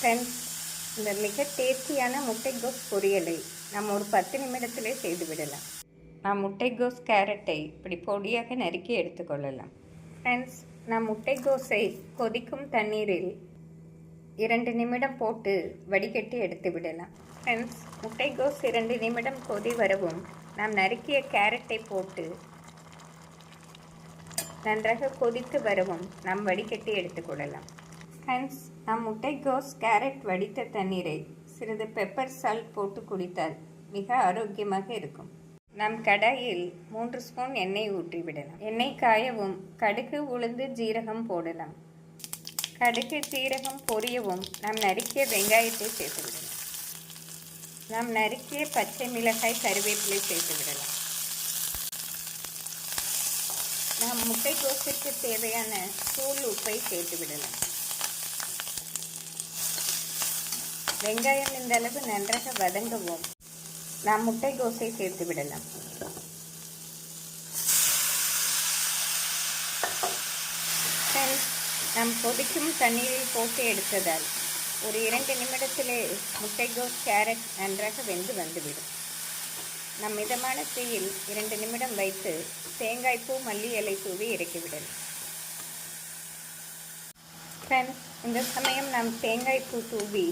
Friends இந்த மிக டேஸ்டியான முட்டைகோஸ் பொரியலை நாம் ஒரு பத்து நிமிடத்திலே செய்து விடலாம். நாம் முட்டைகோஸ் கேரட்டை இப்படி பொடியாக நறுக்கி எடுத்துக்கொள்ளலாம் ஃப்ரெண்ட்ஸ் நாம் முட்டைகோஸை கொதிக்கும் தண்ணீரில் இரண்டு நிமிடம் போட்டு வடிகட்டி எடுத்து விடலாம். ஃப்ரெண்ட்ஸ் முட்டைகோஸ் இரண்டு நிமிடம் கொதி வரவும் நாம் நறுக்கிய கேரட்டை போட்டு நன்றாக கொதித்து வரவும் நாம் வடிகட்டி எடுத்துக்கொள்ளலாம் ஹென்ஸ் நாம் முட்டைக்கோஸ் கேரட் வடித்த தண்ணீரை சிறிது பெப்பர் சால்ட் போட்டு குடித்தால் மிக ஆரோக்கியமாக இருக்கும். நம் கடாயில் மூன்று ஸ்பூன் எண்ணெய் ஊற்றி விடலாம் எண்ணெய் காயவும் கடுகு உளுந்து ஜீரகம் போடலாம். கடுகு ஜீரகம் பொரியவும் நாம் நறுக்கிய வெங்காயத்தை சேர்த்து விடலாம் நாம் நறுக்கிய பச்சை மிளகாய் கருவேப்பிலை சேர்த்து விடலாம் நாம் முட்டைக்கோஸுக்கு தேவையான தூள் உப்பை சேர்த்து விடலாம் வெங்காயம் இந்த அளவு நன்றாக வதங்கவும். நாம் கோசை சேர்த்து விடலாம். ஃப்ரெண்ட்ஸ் நாம் கொதிக்கும் தண்ணீரில் போட்டு எடுத்ததால் ஒரு இரண்டு நிமிடத்திலே முட்டைகோஸ் கேரட் நன்றாக வெந்து வந்துவிடும். நம் மிதமான தீயில் இரண்டு நிமிடம் வைத்து தேங்காய் பூ மல்லி இலை தூவி இறக்கிவிடலாம். ஃப்ரெண்ட்ஸ் இந்த சமயம் நாம் தேங்காய் பூ தூவி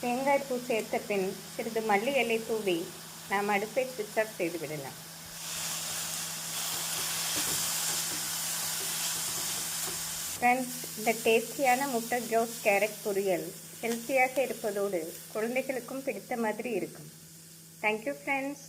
தேங்காய் பூ சேர்த்த பின் சிறிது மல்லி இலை தூவி நாம் அடுப்பை சுவிட்ச் ஆஃப் செய்து விடலாம். ஃப்ரெண்ட்ஸ் இந்த டேஸ்டியான முட்டை ஜோஸ் கேரட் பொரியல் ஹெல்த்தியாக இருப்பதோடு குழந்தைகளுக்கும் பிடித்த மாதிரி இருக்கும். Thank you friends